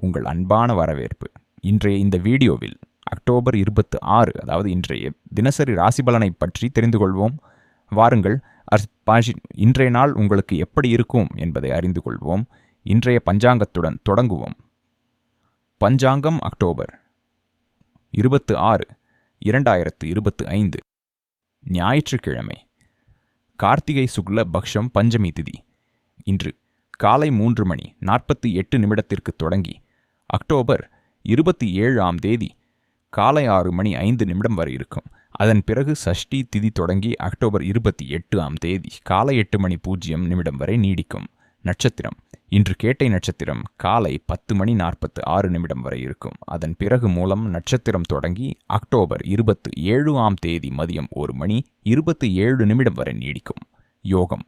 உங்கள் அன்பான வரவேற்பு. இன்றைய இந்த வீடியோவில் அக்டோபர் இருபத்து ஆறு அதாவது இன்றைய தினசரி ராசி பலனை பற்றி தெரிந்து கொள்வோம். வாருங்கள் பாஷி- இன்றைய நாள் உங்களுக்கு எப்படி இருக்கும் என்பதை அறிந்து கொள்வோம். இன்றைய பஞ்சாங்கத்துடன் தொடங்குவோம். பஞ்சாங்கம் அக்டோபர் இருபத்து ஆறு இரண்டாயிரத்து இருபத்து ஐந்து. ஞாயிற்றுக்கிழமை கார்த்திகை சுக்ல பக்ஷம் பஞ்சமி திதி. இன்று காலை மூன்று மணி நாற்பத்தி எட்டு நிமிடத்திற்கு தொடங்கி அக்டோபர் இருபத்தி ஏழாம் தேதி காலை ஆறு மணி ஐந்து நிமிடம் வரை இருக்கும். அதன் பிறகு சஷ்டி திதி தொடங்கி அக்டோபர் இருபத்தி எட்டு ஆம் தேதி காலை எட்டு மணி பூஜ்ஜியம் நிமிடம் வரை நீடிக்கும் நட்சத்திரம். இன்று கேட்டை நட்சத்திரம் காலை பத்து மணி நாற்பத்து ஆறு நிமிடம் வரை இருக்கும். அதன் பிறகு மூலம் நட்சத்திரம் தொடங்கி அக்டோபர் இருபத்து ஏழு ஆம் தேதி மதியம் ஒரு மணி இருபத்து ஏழு நிமிடம் வரை நீடிக்கும். யோகம்.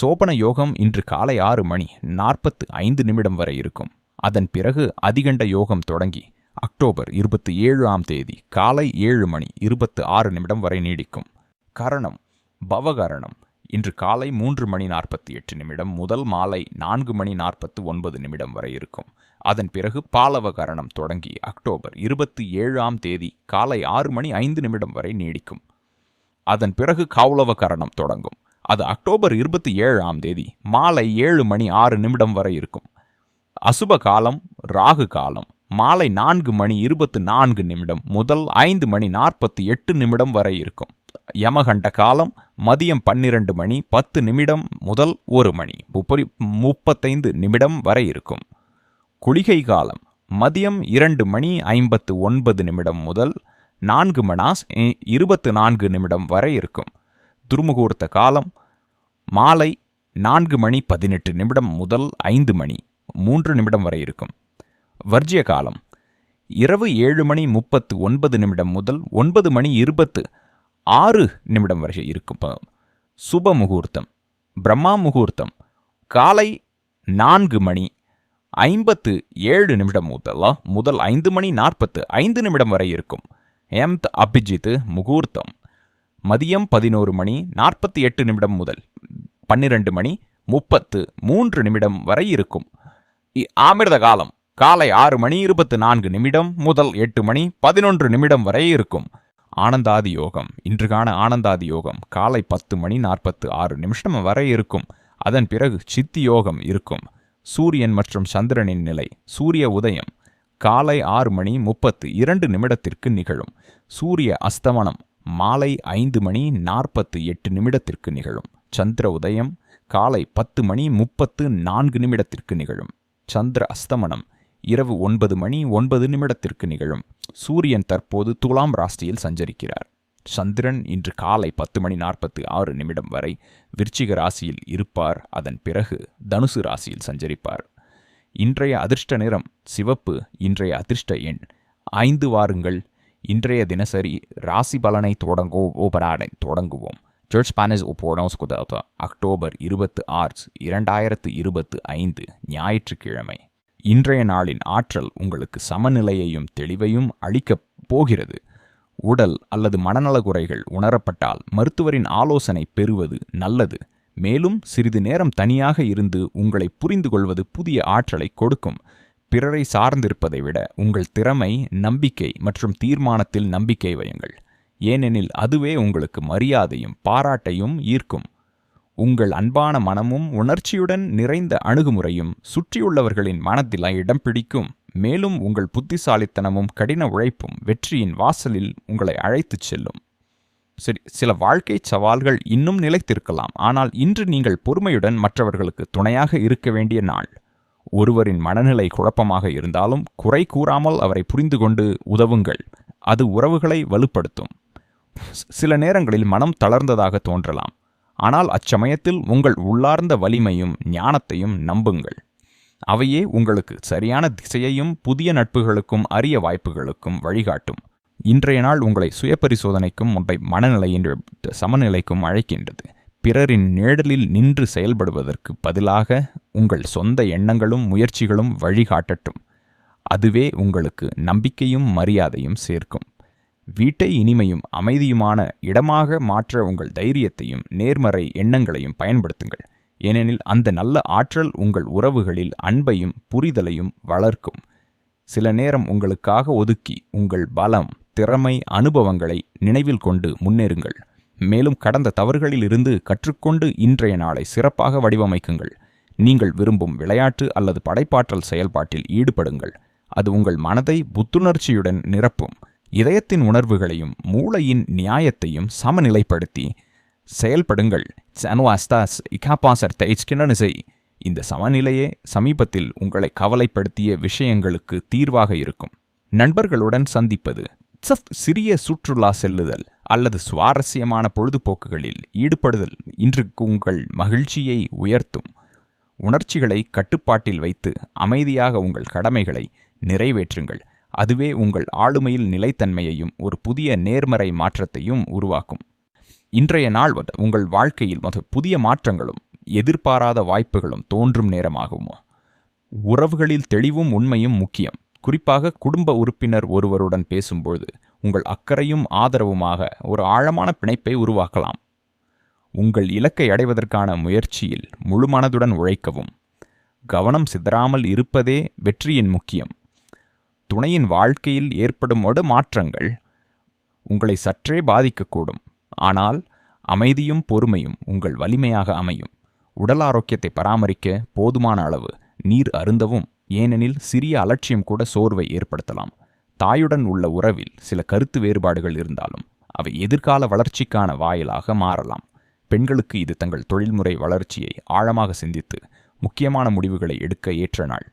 சோபன யோகம் இன்று காலை ஆறு மணி நாற்பத்து ஐந்து நிமிடம் வரை இருக்கும். அதன் பிறகு அதிகண்ட யோகம் தொடங்கி அக்டோபர் இருபத்தி ஏழு ஆம் தேதி காலை ஏழு மணி இருபத்து ஆறு நிமிடம் வரை நீடிக்கும். கரணம் பவகரணம். இன்று காலை மூன்று மணி நாற்பத்தி எட்டு நிமிடம் முதல் மாலை நான்கு மணி நாற்பத்து ஒன்பது நிமிடம் வரை இருக்கும். அதன் பிறகு பாலவ கரணம் தொடங்கி அக்டோபர் இருபத்தி ஏழாம் தேதி காலை ஆறு மணி ஐந்து நிமிடம் வரை நீடிக்கும். அதன் பிறகு கௌளவகரணம் தொடங்கும். அது அக்டோபர் இருபத்தி ஏழாம் தேதி மாலை ஏழு மணி ஆறு நிமிடம் வரை இருக்கும். அசுப காலம் ராகு காலம் மாலை நான்கு மணி இருபத்து நான்கு நிமிடம் முதல் ஐந்து மணி நாற்பத்தி எட்டு நிமிடம் வரை இருக்கும். யமகண்ட காலம் மதியம் பன்னிரண்டு மணி பத்து நிமிடம் முதல் ஒரு மணி முப்பரி முப்பத்தைந்து நிமிடம் வரை இருக்கும். குளிகை காலம் மதியம் இரண்டு மணி ஐம்பத்து ஒன்பது நிமிடம் முதல் நான்கு மணாஸ் இருபத்து நான்கு நிமிடம் வரை இருக்கும். துர்முகூர்த்த காலம் மாலை நான்கு மணி பதினெட்டு நிமிடம் முதல் ஐந்து மணி மூன்று நிமிடம் வரை இருக்கும். வர்ஜிய காலம். இரவு ஏழு மணி முப்பத்து ஒன்பது நிமிடம் முதல் ஒன்பது மணி இருபத்து ஆறு நிமிடம் வரை இருக்கும். சுப முகூர்த்தம். பிரம்மா முகூர்த்தம். காலை நான்கு மணி ஐம்பத்து ஏழு நிமிடம் முதல் முதல் ஐந்து மணி நாற்பத்து ஐந்து நிமிடம் வரை இருக்கும். எம்த் அபிஜித் முகூர்த்தம். மதியம் பதினோரு மணி நாற்பத்தி எட்டு நிமிடம் முதல் பன்னிரண்டு மணி முப்பத்து மூன்று நிமிடம் வரை இருக்கும். அமிர்த காலம் காலை ஆறு மணி இருபத்து நான்கு நிமிடம் முதல் எட்டு மணி பதினொன்று நிமிடம் வரை இருக்கும். ஆனந்தாதி யோகம். இன்று காண ஆனந்தாதி யோகம். காலை பத்து மணி நாற்பத்து ஆறு நிமிஷம் வரை இருக்கும். அதன் பிறகு சித்தி யோகம் இருக்கும். சூரியன் மற்றும் சந்திரனின் நிலை. சூரிய உதயம். காலை ஆறு மணி முப்பத்து இரண்டு நிமிடத்திற்கு நிகழும். சூரிய அஸ்தமனம். மாலை ஐந்து மணி நாற்பத்து எட்டு நிமிடத்திற்கு நிகழும். சந்திர உதயம். காலை பத்து மணி முப்பத்து நான்கு நிமிடத்திற்கு நிகழும். சந்திர அஸ்தமனம். இரவு ஒன்பது மணி ஒன்பது நிமிடத்திற்கு நிகழும். சூரியன் தற்போது துலாம் ராசியில் சஞ்சரிக்கிறார். சந்திரன் இன்று காலை பத்து மணி நாற்பத்தி ஆறு நிமிடம் வரை விருச்சிக ராசியில் இருப்பார். அதன் பிறகு தனுசு ராசியில் சஞ்சரிப்பார். இன்றைய அதிர்ஷ்ட நிறம் சிவப்பு இன்றைய அதிர்ஷ்ட எண் ஐந்து வாருங்கள். இன்றைய தினசரி ராசி பலனை தொடங்கோ ஓபராடை தொடங்குவோம். ஜோர்ஜ் ஸ்பானிஸ் ஒப்போனோஸ் குதத்த அக்டோபர் இருபத்து ஆறு இரண்டாயிரத்து இருபத்து ஐந்து ஞாயிற்றுக்கிழமை. இன்றைய நாளின் ஆற்றல் உங்களுக்கு சமநிலையையும் தெளிவையும் அளிக்கப் போகிறது. உடல் அல்லது மனநல குறைகள் உணரப்பட்டால் மருத்துவரின் ஆலோசனை பெறுவது நல்லது. மேலும் சிறிது நேரம் தனியாக இருந்து உங்களை புரிந்து கொள்வது புதிய ஆற்றலை கொடுக்கும். பிறரை சார்ந்திருப்பதை விட உங்கள் திறமை நம்பிக்கை மற்றும் தீர்மானத்தில் நம்பிக்கை வையுங்கள். ஏனெனில் அதுவே உங்களுக்கு மரியாதையும் பாராட்டையும் ஈர்க்கும். உங்கள் அன்பான மனமும் உணர்ச்சியுடன் நிறைந்த அணுகுமுறையும் சுற்றியுள்ளவர்களின் மனத்தில் இடம் பிடிக்கும். மேலும் உங்கள் புத்திசாலித்தனமும் கடின உழைப்பும் வெற்றியின் வாசலில் உங்களை அழைத்துச் செல்லும். சரி சில வாழ்க்கை சவால்கள் இன்னும் நிலைத்திருக்கலாம். ஆனால் இன்று நீங்கள் பொறுமையுடன் மற்றவர்களுக்கு துணையாக இருக்க வேண்டிய நாள். ஒருவரின் மனநிலை குழப்பமாக இருந்தாலும் குறை கூறாமல் அவரை புரிந்து கொண்டு உதவுங்கள். அது உறவுகளை வலுப்படுத்தும். சில நேரங்களில் மனம் தளர்ந்ததாக தோன்றலாம். ஆனால் அச்சமயத்தில் உங்கள் உள்ளார்ந்த வலிமையும் ஞானத்தையும் நம்புங்கள். அவையே உங்களுக்கு சரியான திசையையும் புதிய நட்புகளுக்கும் அரிய வாய்ப்புகளுக்கும் வழிகாட்டும். இன்றைய நாள் உங்களை சுயபரிசோதனைக்கும் உங்களை மனநிலையின் சமநிலைக்கும் அழைக்கின்றது. பிறரின் நிழலில் நின்று செயல்படுவதற்கு பதிலாக உங்கள் சொந்த எண்ணங்களும் முயற்சிகளும் வழிகாட்டட்டும். அதுவே உங்களுக்கு நம்பிக்கையும் மரியாதையும் சேர்க்கும். வீட்டை இனிமையும் அமைதியுமான இடமாக மாற்ற உங்கள் தைரியத்தையும் நேர்மறை எண்ணங்களையும் பயன்படுத்துங்கள். ஏனெனில் அந்த நல்ல ஆற்றல் உங்கள் உறவுகளில் அன்பையும் புரிதலையும் வளர்க்கும். சில நேரம் உங்களுக்காக ஒதுக்கி உங்கள் பலம் திறமை அனுபவங்களை நினைவில் கொண்டு முன்னேறுங்கள். மேலும் கடந்த தவறுகளில் இருந்து கற்றுக்கொண்டு இன்றைய நாளை சிறப்பாக வடிவமைக்குங்கள். நீங்கள் விரும்பும் விளையாட்டு அல்லது படைப்பாற்றல் செயல்பாட்டில் ஈடுபடுங்கள். அது உங்கள் மனதை புத்துணர்ச்சியுடன் நிரப்பும். இதயத்தின் உணர்வுகளையும் மூளையின் நியாயத்தையும் சமநிலைப்படுத்தி செயல்படுங்கள். சனுவாஸ்தாஸ் இகாபாசர் தைச்கினனிசை இந்த சமநிலையே சமீபத்தில் உங்களை கவலைப்படுத்திய விஷயங்களுக்கு தீர்வாக இருக்கும். நண்பர்களுடன் சந்திப்பது சஃப் சிறிய சுற்றுலா செல்லுதல் அல்லது சுவாரஸ்யமான பொழுதுபோக்குகளில் ஈடுபடுதல் இன்றுக்கு உங்கள் மகிழ்ச்சியை உயர்த்தும். உணர்ச்சிகளை கட்டுப்பாட்டில் வைத்து அமைதியாக உங்கள் கடமைகளை நிறைவேற்றுங்கள். அதுவே உங்கள் ஆளுமையில் நிலைத்தன்மையையும் ஒரு புதிய நேர்மறை மாற்றத்தையும் உருவாக்கும். இன்றைய நாள் உங்கள் வாழ்க்கையில் புதிய மாற்றங்களும் எதிர்பாராத வாய்ப்புகளும் தோன்றும் நேரமாகும்? உறவுகளில் தெளிவும் உண்மையும் முக்கியம். குறிப்பாக குடும்ப உறுப்பினர் ஒருவருடன் பேசும்பொழுது உங்கள் அக்கறையும் ஆதரவுமாக ஒரு ஆழமான பிணைப்பை உருவாக்கலாம். உங்கள் இலக்கை அடைவதற்கான முயற்சியில் முழுமனதுடன் உழைக்கவும். கவனம் சிதறாமல் இருப்பதே வெற்றியின் முக்கியம். துணையின் வாழ்க்கையில் ஏற்படும் ஒடு மாற்றங்கள் உங்களை சற்றே பாதிக்கக்கூடும். ஆனால் அமைதியும் பொறுமையும் உங்கள் வலிமையாக அமையும். உடல் ஆரோக்கியத்தை பராமரிக்க போதுமான அளவு நீர் அருந்தவும் ஏனெனில் சிறிய அலட்சியம் கூட சோர்வை ஏற்படுத்தலாம். தாயுடன் உள்ள உறவில் சில கருத்து வேறுபாடுகள் இருந்தாலும் அவை எதிர்கால வளர்ச்சிக்கான வாயிலாக மாறலாம். பெண்களுக்கு இது தங்கள் தொழில்முறை வளர்ச்சியை ஆழமாக சிந்தித்து முக்கியமான முடிவுகளை எடுக்க ஏற்ற நாள்.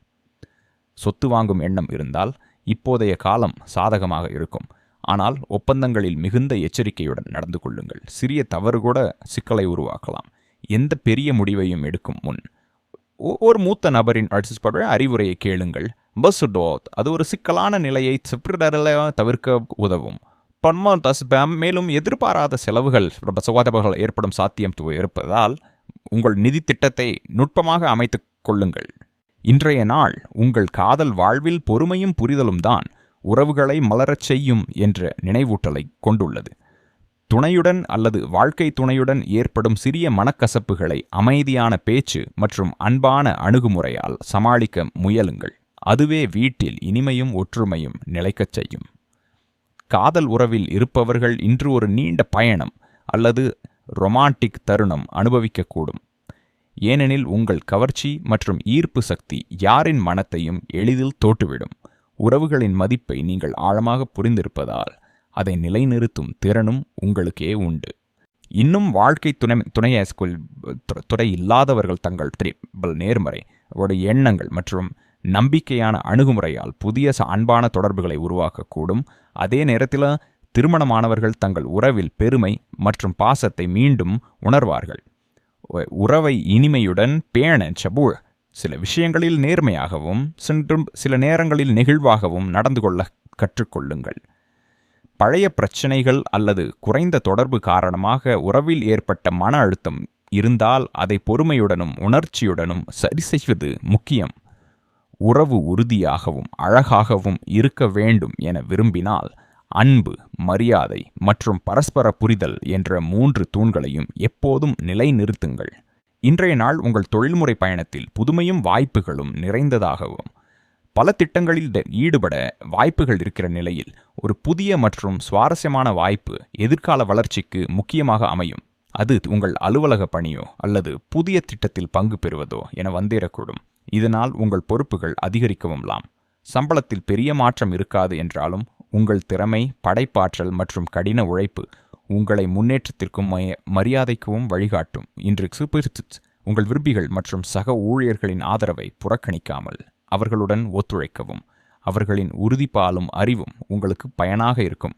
சொத்து வாங்கும் எண்ணம் இருந்தால் இப்போதைய காலம் சாதகமாக இருக்கும். ஆனால் ஒப்பந்தங்களில் மிகுந்த எச்சரிக்கையுடன் நடந்து கொள்ளுங்கள். சிறிய தவறு கூட சிக்கலை உருவாக்கலாம். எந்த பெரிய முடிவையும் எடுக்கும் முன். ஒ- ஒரு மூத்த நபரின் அடிச்சுப்படுற அறிவுரையை கேளுங்கள். பஸ் டோத் அது ஒரு சிக்கலான நிலையை செப்ரிடரில் தவிர்க்க உதவும். பன்ம தஸ்பம் மேலும் எதிர்பாராத செலவுகள் சகோதரர்கள் ஏற்படும் சாத்தியம் து- இருப்பதால் உங்கள் நிதி திட்டத்தை நுட்பமாக அமைத்து கொள்ளுங்கள். இன்றைய நாள் உங்கள் காதல் வாழ்வில் பொறுமையும் புரிதலும் தான் உறவுகளை மலரச் செய்யும் என்ற நினைவூட்டலை கொண்டுள்ளது. துணையுடன் அல்லது வாழ்க்கை துணையுடன் ஏற்படும் சிறிய மனக்கசப்புகளை அமைதியான பேச்சு மற்றும் அன்பான அணுகுமுறையால் சமாளிக்க முயலுங்கள். அதுவே வீட்டில் இனிமையும் ஒற்றுமையும் நிலைக்கச் செய்யும். காதல் உறவில் இருப்பவர்கள் இன்று ஒரு நீண்ட பயணம் அல்லது ரொமான்டிக் தருணம் அனுபவிக்கக்கூடும். ஏனெனில் உங்கள் கவர்ச்சி மற்றும் ஈர்ப்பு சக்தி யாரின் மனத்தையும் எளிதில் தோட்டுவிடும் உறவுகளின் மதிப்பை நீங்கள் ஆழமாக புரிந்திருப்பதால் அதை நிலைநிறுத்தும் திறனும் உங்களுக்கே உண்டு. இன்னும் வாழ்க்கை துணை துணை துறை இல்லாதவர்கள் தங்கள் திரிபல் நேர்மறை அவருடைய எண்ணங்கள் மற்றும் நம்பிக்கையான அணுகுமுறையால் புதிய ச- அன்பான தொடர்புகளை உருவாக்கக்கூடும். அதே நேரத்தில் திருமணமானவர்கள் தங்கள் உறவில் பெருமை மற்றும் பாசத்தை மீண்டும் உணர்வார்கள். உறவை இனிமையுடன் பேண சபூர். சில விஷயங்களில் நேர்மையாகவும் சென்றும் சில நேரங்களில் நெகிழ்வாகவும் நடந்து கொள்ள கற்றுக்கொள்ளுங்கள். பழைய பிரச்சனைகள் அல்லது குறைந்த தொடர்பு காரணமாக உறவில் ஏற்பட்ட மன அழுத்தம் இருந்தால் அதை பொறுமையுடனும் உணர்ச்சியுடனும் சரி செய்வது முக்கியம். உறவு உறுதியாகவும் அழகாகவும் இருக்க வேண்டும் என விரும்பினால் அன்பு மரியாதை மற்றும் பரஸ்பர புரிதல் என்ற மூன்று தூண்களையும் எப்போதும் நிலைநிறுத்துங்கள். இன்றைய நாள் உங்கள் தொழில்முறை பயணத்தில் புதுமையும் வாய்ப்புகளும் நிறைந்ததாகவும் பல திட்டங்களில் ஈடுபட வாய்ப்புகள் இருக்கிற நிலையில் ஒரு புதிய மற்றும் சுவாரஸ்யமான வாய்ப்பு எதிர்கால வளர்ச்சிக்கு முக்கியமாக அமையும். அது உங்கள் அலுவலக பணியோ அல்லது புதிய திட்டத்தில் பங்கு பெறுவதோ என வந்தேறக்கூடும். இதனால் உங்கள் பொறுப்புகள் அதிகரிக்கவும்லாம் சம்பளத்தில் பெரிய மாற்றம் இருக்காது என்றாலும் உங்கள் திறமை படைப்பாற்றல் மற்றும் கடின உழைப்பு உங்களை முன்னேற்றத்திற்கும் மரியாதைக்கும் வழிகாட்டும். இன்று சூப்பர் உங்கள் விரும்பிகள் மற்றும் சக ஊழியர்களின் ஆதரவை புறக்கணிக்காமல் அவர்களுடன் ஒத்துழைக்கவும் அவர்களின் உறுதிப்பாலும் அறிவும் உங்களுக்கு பயனாக இருக்கும்.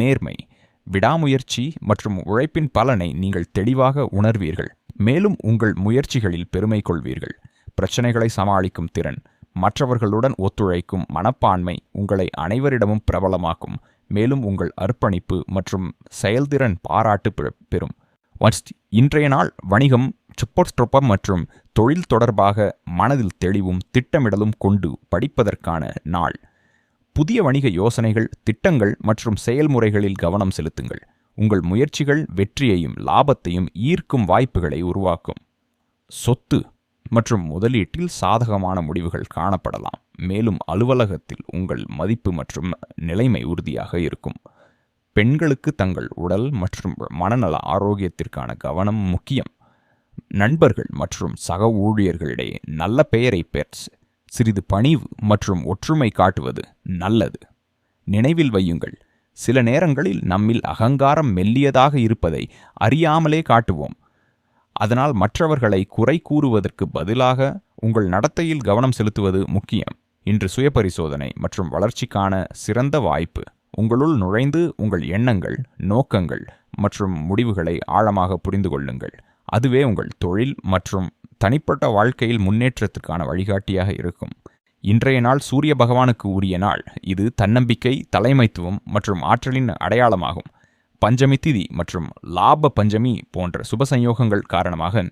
நேர்மை விடாமுயற்சி மற்றும் உழைப்பின் பலனை நீங்கள் தெளிவாக உணர்வீர்கள். மேலும் உங்கள் முயற்சிகளில் பெருமை கொள்வீர்கள். பிரச்சனைகளை சமாளிக்கும் திறன் மற்றவர்களுடன் ஒத்துழைக்கும் மனப்பான்மை உங்களை அனைவரிடமும் பிரபலமாக்கும். மேலும் உங்கள் அர்ப்பணிப்பு மற்றும் செயல்திறன் பாராட்டு பெறும். இன்றைய நாள் வணிகம் சுப்பர்ஸ்ட்ரொப்பம் மற்றும் தொழில் தொடர்பாக மனதில் தெளிவும் திட்டமிடலும் கொண்டு படிப்பதற்கான நாள். புதிய வணிக யோசனைகள் திட்டங்கள் மற்றும் செயல்முறைகளில் கவனம் செலுத்துங்கள். உங்கள் முயற்சிகள் வெற்றியையும் லாபத்தையும் ஈர்க்கும் வாய்ப்புகளை உருவாக்கும். சொத்து. மற்றும் முதலீட்டில் சாதகமான முடிவுகள் காணப்படலாம். மேலும் அலுவலகத்தில் உங்கள் மதிப்பு மற்றும் நிலைமை உறுதியாக இருக்கும். பெண்களுக்கு தங்கள் உடல் மற்றும் மனநல ஆரோக்கியத்திற்கான கவனம் முக்கியம். நண்பர்கள் மற்றும் சக ஊழியர்களிடையே நல்ல பெயரை பெற சிறிது பணிவு மற்றும் ஒற்றுமை காட்டுவது நல்லது. நினைவில் வையுங்கள் சில நேரங்களில் நம்மில் அகங்காரம் மெல்லியதாக இருப்பதை அறியாமலே காட்டுவோம். அதனால் மற்றவர்களை குறை கூறுவதற்கு பதிலாக உங்கள் நடத்தையில் கவனம் செலுத்துவது முக்கியம். இன்று சுயபரிசோதனை மற்றும் வளர்ச்சிக்கான சிறந்த வாய்ப்பு. உங்களுள் நுழைந்து உங்கள் எண்ணங்கள் நோக்கங்கள் மற்றும் முடிவுகளை ஆழமாக புரிந்து கொள்ளுங்கள். அதுவே உங்கள் தொழில் மற்றும் தனிப்பட்ட வாழ்க்கையில் முன்னேற்றத்துக்கான வழிகாட்டியாக இருக்கும். இன்றைய நாள் சூரிய பகவானுக்கு உரிய நாள். இது தன்னம்பிக்கை தலைமைத்துவம் மற்றும் ஆற்றலின் அடையாளமாகும். பஞ்சமி திதி மற்றும் லாப பஞ்சமி போன்ற சுப சஞ்யோகங்கள் காரணமாக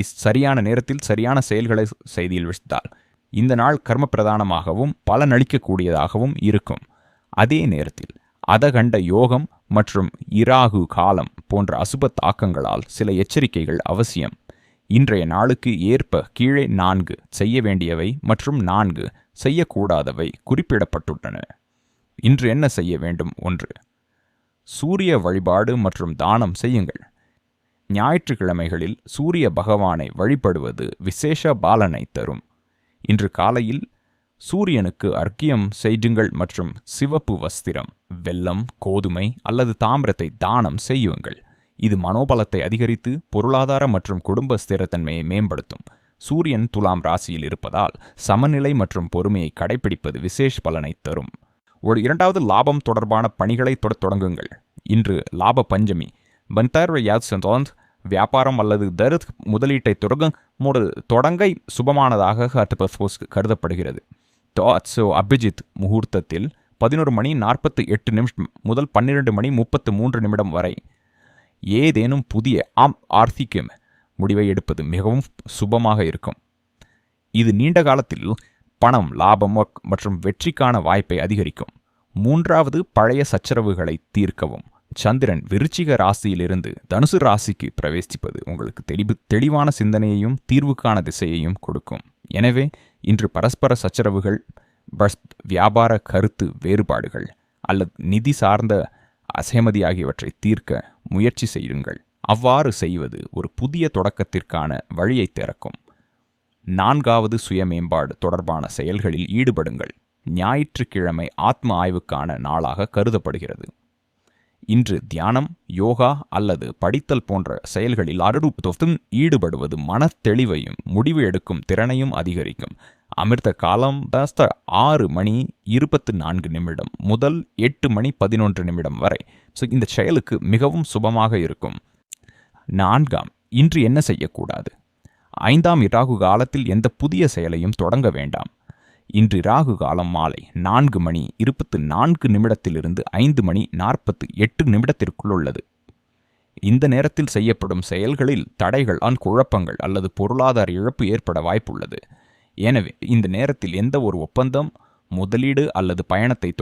இஸ் சரியான நேரத்தில் சரியான செயல்களை செய்தியில் விழுத்தால் இந்த நாள் கர்ம பிரதானமாகவும் பலனளிக்கக்கூடியதாகவும் இருக்கும். அதே நேரத்தில் அதகண்ட யோகம் மற்றும் இராகு காலம் போன்ற அசுப தாக்கங்களால் சில எச்சரிக்கைகள் அவசியம். இன்றைய நாளுக்கு ஏற்ப கீழே நான்கு செய்ய வேண்டியவை மற்றும் நான்கு செய்யக்கூடாதவை குறிப்பிடப்பட்டுள்ளன. இன்று என்ன செய்ய வேண்டும்? ஒன்று சூரிய வழிபாடு மற்றும் தானம் செய்யுங்கள். ஞாயிற்றுக்கிழமைகளில் சூரிய பகவானை வழிபடுவது விசேஷ பாலனை தரும். இன்று காலையில் சூரியனுக்கு அர்க்கியம் செய்யுங்கள் மற்றும் சிவப்பு வஸ்திரம் வெல்லம் கோதுமை அல்லது தாமிரத்தை தானம் செய்யுங்கள். இது மனோபலத்தை அதிகரித்து பொருளாதார மற்றும் குடும்ப ஸ்திரத்தன்மையை மேம்படுத்தும். சூரியன் துலாம் ராசியில் இருப்பதால் சமநிலை மற்றும் பொறுமையை கடைபிடிப்பது விசேஷ பலனை தரும். ஒரு இரண்டாவது லாபம் தொடர்பான பணிகளை தொடங்குங்கள். இன்று லாப பஞ்சமி. பந்தார் யாத் வியாபாரம் அல்லது தருத் முதலீட்டை தொடங்க தொடங்கை சுபமானதாக கருதப்படுகிறது. டாட்ஸோ அபிஜித் முகூர்த்தத்தில் பதினோரு மணி நாற்பத்தி எட்டு நிமிஷம் முதல் பன்னிரண்டு மணி முப்பத்து மூன்று நிமிடம் வரை. ஏதேனும் புதிய ஆம் ஆர்த்திக்கும் முடிவை எடுப்பது மிகவும் சுபமாக இருக்கும். இது நீண்ட காலத்தில் பணம் லாபம் மற்றும் வெற்றிக்கான வாய்ப்பை அதிகரிக்கும். மூன்றாவது பழைய சச்சரவுகளை தீர்க்கவும். சந்திரன் விருச்சிக ராசியிலிருந்து தனுசு ராசிக்கு பிரவேசிப்பது உங்களுக்கு தெளிவு தெளிவான சிந்தனையையும் தீர்வுக்கான திசையையும் கொடுக்கும். எனவே இன்று பரஸ்பர சச்சரவுகள் பஸ் வியாபார கருத்து வேறுபாடுகள் அல்லது நிதி சார்ந்த அசைமதி ஆகியவற்றை தீர்க்க முயற்சி செய்யுங்கள். அவ்வாறு செய்வது ஒரு புதிய தொடக்கத்திற்கான வழியை திறக்கும். நான்காவது சுயமேம்பாடு தொடர்பான செயல்களில் ஈடுபடுங்கள். ஞாயிற்றுக்கிழமை ஆத்ம ஆய்வுக்கான நாளாக கருதப்படுகிறது. இன்று தியானம் யோகா அல்லது படித்தல் போன்ற செயல்களில் அருடுப்பும் ஈடுபடுவது மன தெளிவையும் முடிவு எடுக்கும் திறனையும் அதிகரிக்கும். அமிர்த காலம் தஸ்த ஆறு மணி இருபத்து நான்கு நிமிடம் முதல் எட்டு மணி பதினொன்று நிமிடம் வரை. ஸோ இந்த செயலுக்கு மிகவும் சுபமாக இருக்கும். நான்காம் இன்று என்ன செய்யக்கூடாது? ஐந்தாம் இராகு காலத்தில் எந்த புதிய செயலையும் தொடங்க வேண்டாம். இன்று ராகு காலம் மாலை நான்கு மணி இருபத்து நான்கு நிமிடத்திலிருந்து ஐந்து மணி நாற்பத்து எட்டு நிமிடத்திற்குள் உள்ளது இந்த நேரத்தில் செய்யப்படும் செயல்களில் தடைகள் அன் குழப்பங்கள் அல்லது பொருளாதார இழப்பு ஏற்பட வாய்ப்புள்ளது. எனவே இந்த நேரத்தில் எந்த ஒரு ஒப்பந்தம் முதலீடு அல்லது பயணத்தை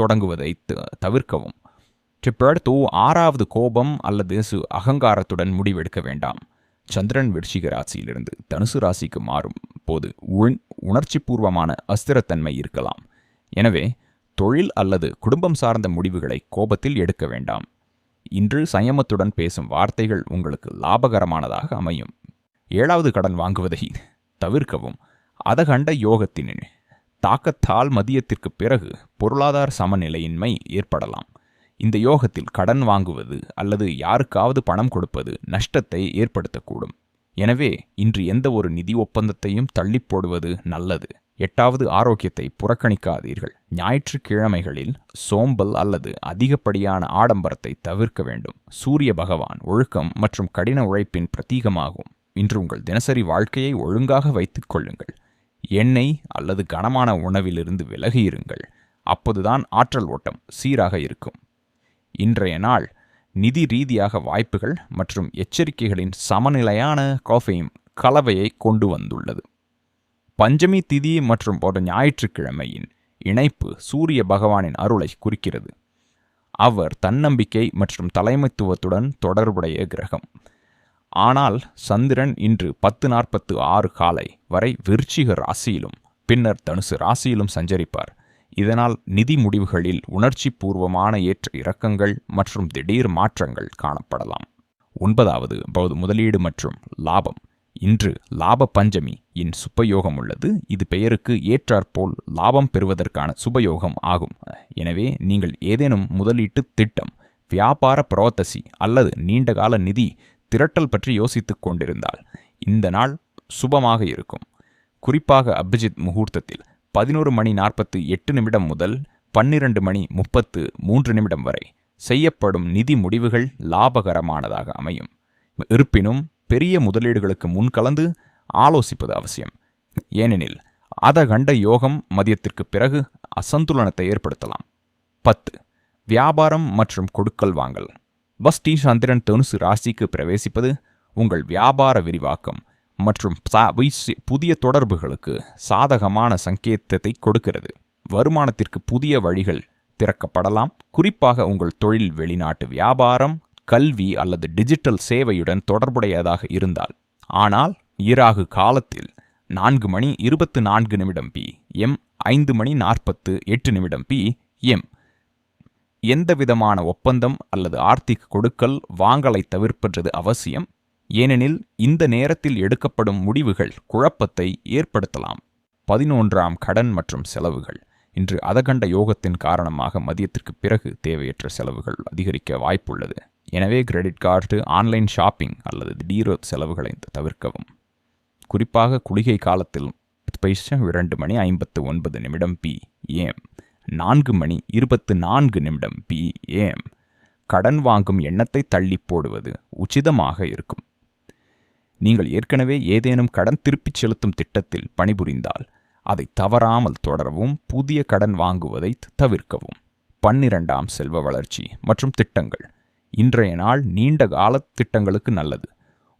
தொடங்குவதை தவிர்க்கவும். ஆறாவது கோபம் அல்லது அகங்காரத்துடன் முடிவெடுக்க வேண்டாம். சந்திரன் விருச்சிக ராசியிலிருந்து தனுசு ராசிக்கு மாறும் போது உணர்ச்சி பூர்வமான அஸ்திரத்தன்மை இருக்கலாம். எனவே தொழில் அல்லது குடும்பம் சார்ந்த முடிவுகளை கோபத்தில் எடுக்க வேண்டாம். இன்று சயமத்துடன் பேசும் வார்த்தைகள் உங்களுக்கு லாபகரமானதாக அமையும். ஏழாவது கடன் வாங்குவதை தவிர்க்கவும். அதகண்ட யோகத்தின் தாக்கத்தால் மதியத்திற்கு பிறகு பொருளாதார சமநிலையின்மை ஏற்படலாம். இந்த யோகத்தில் கடன் வாங்குவது அல்லது யாருக்காவது பணம் கொடுப்பது நஷ்டத்தை ஏற்படுத்தக்கூடும். எனவே இன்று எந்த ஒரு நிதி ஒப்பந்தத்தையும் தள்ளி போடுவது நல்லது. எட்டாவது ஆரோக்கியத்தை புறக்கணிக்காதீர்கள். ஞாயிற்றுக்கிழமைகளில் சோம்பல் அல்லது அதிகப்படியான ஆடம்பரத்தை தவிர்க்க வேண்டும். சூரிய பகவான் ஒழுக்கம் மற்றும் கடின உழைப்பின் பிரதீகமாகும். இன்று உங்கள் தினசரி வாழ்க்கையை ஒழுங்காக வைத்துக் கொள்ளுங்கள். எண்ணெய் அல்லது கனமான உணவிலிருந்து விலகியிருங்கள். அப்போதுதான் ஆற்றல் ஓட்டம் சீராக இருக்கும். இன்றைய நாள் நிதி ரீதியாக வாய்ப்புகள் மற்றும் எச்சரிக்கைகளின் சமநிலையான கோஃபையும் கலவையை கொண்டு வந்துள்ளது. பஞ்சமி திதி மற்றும் ஒரு ஞாயிற்றுக்கிழமையின் இணைப்பு சூரிய பகவானின் அருளை குறிக்கிறது. அவர் தன்னம்பிக்கை மற்றும் தலைமைத்துவத்துடன் தொடர்புடைய கிரகம். ஆனால் சந்திரன் இன்று பத்து நாற்பத்து ஆறு காலை வரை விருச்சிக ராசியிலும் பின்னர் தனுசு ராசியிலும் சஞ்சரிப்பார். இதனால் நிதி முடிவுகளில் உணர்ச்சி பூர்வமான ஏற்ற இறக்கங்கள் மற்றும் திடீர் மாற்றங்கள் காணப்படலாம். ஒன்பதாவது பௌது முதலீடு மற்றும் லாபம். இன்று லாப பஞ்சமி இன் சுபயோகம் உள்ளது. இது பெயருக்கு ஏற்றாற்போல் லாபம் பெறுவதற்கான சுபயோகம் ஆகும். எனவே நீங்கள் ஏதேனும் முதலீட்டு திட்டம் வியாபார புரோத்தசி அல்லது நீண்டகால நிதி திரட்டல் பற்றி யோசித்துக் கொண்டிருந்தால் இந்த நாள் சுபமாக இருக்கும். குறிப்பாக அபிஜித் முகூர்த்தத்தில் பதினோரு மணி நாற்பத்து எட்டு நிமிடம் முதல் பன்னிரண்டு மணி முப்பத்து மூன்று நிமிடம் வரை செய்யப்படும் நிதி முடிவுகள் லாபகரமானதாக அமையும். இருப்பினும் பெரிய முதலீடுகளுக்கு முன் கலந்து ஆலோசிப்பது அவசியம். ஏனெனில் அத கண்ட யோகம் மதியத்திற்கு பிறகு அசந்துலனத்தை ஏற்படுத்தலாம். பத்து. வியாபாரம் மற்றும் கொடுக்கல் வாங்கல். வஸ்டி சந்திரன் தனுசு ராசிக்கு பிரவேசிப்பது உங்கள் வியாபார விரிவாக்கம். மற்றும் சா- புதிய தொடர்புகளுக்கு சாதகமான சங்கேத்தத்தை கொடுக்கிறது. வருமானத்திற்கு புதிய வழிகள் திறக்கப்படலாம். குறிப்பாக உங்கள் தொழில் வெளிநாட்டு வியாபாரம் கல்வி அல்லது டிஜிட்டல் சேவையுடன் தொடர்புடையதாக இருந்தால். ஆனால் ஈராகு காலத்தில் நான்கு மணி இருபத்து நான்கு நிமிடம் பி எம் ஐந்து மணி நாற்பத்து எட்டு நிமிடம் பி எம். எந்தவிதமான ஒப்பந்தம் அல்லது ஆர்த்திக் கொடுக்கல் வாங்கலை தவிர்ப்பது அவசியம். ஏனெனில் இந்த நேரத்தில் எடுக்கப்படும் முடிவுகள் குழப்பத்தை ஏற்படுத்தலாம். பதினொன்றாம் கடன் மற்றும் செலவுகள். இன்று அதகண்ட யோகத்தின் காரணமாக மதியத்திற்கு பிறகு தேவையற்ற செலவுகள் அதிகரிக்க வாய்ப்புள்ளது. எனவே கிரெடிட் கார்டு ஆன்லைன் ஷாப்பிங் அல்லது திடீர் செலவுகளை தவிர்க்கவும். குறிப்பாக குளிகை காலத்தில் பைசா இரண்டு மணி ஐம்பத்து ஒன்பது நிமிடம் பி ஏம் நான்கு மணி இருபத்து நான்கு நிமிடம் பி ஏம் கடன் வாங்கும் எண்ணத்தை தள்ளி போடுவது உச்சிதமாக இருக்கும். நீங்கள் ஏற்கனவே ஏதேனும் கடன் திருப்பிச் செலுத்தும் திட்டத்தில் பணிபுரிந்தால் அதை தவறாமல் தொடரவும் புதிய கடன் வாங்குவதை தவிர்க்கவும். பன்னிரண்டாம் செல்வ வளர்ச்சி மற்றும் திட்டங்கள். இன்றைய நாள் நீண்ட கால திட்டங்களுக்கு நல்லது.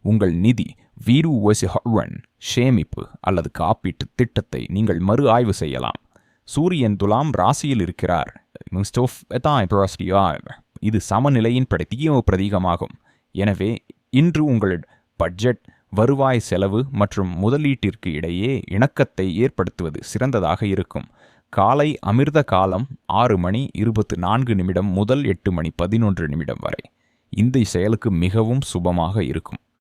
உங்கள் நிதி வீரு ஹர்வன் சேமிப்பு அல்லது காப்பீட்டு திட்டத்தை நீங்கள் மறு ஆய்வு செய்யலாம். சூரியன் துலாம் ராசியில் இருக்கிறார். Uh, இது சமநிலையின் பிரதிய பிரதீகமாகும். எனவே இன்று உங்கள் பட்ஜெட் வருவாய் செலவு மற்றும் முதலீட்டிற்கு இடையே இணக்கத்தை ஏற்படுத்துவது சிறந்ததாக இருக்கும். காலை அமிர்த காலம் ஆறு மணி இருபத்து நான்கு நிமிடம் முதல் எட்டு மணி பதினொன்று நிமிடம் வரை. இந்த செயலுக்கு மிகவும் சுபமாக இருக்கும்.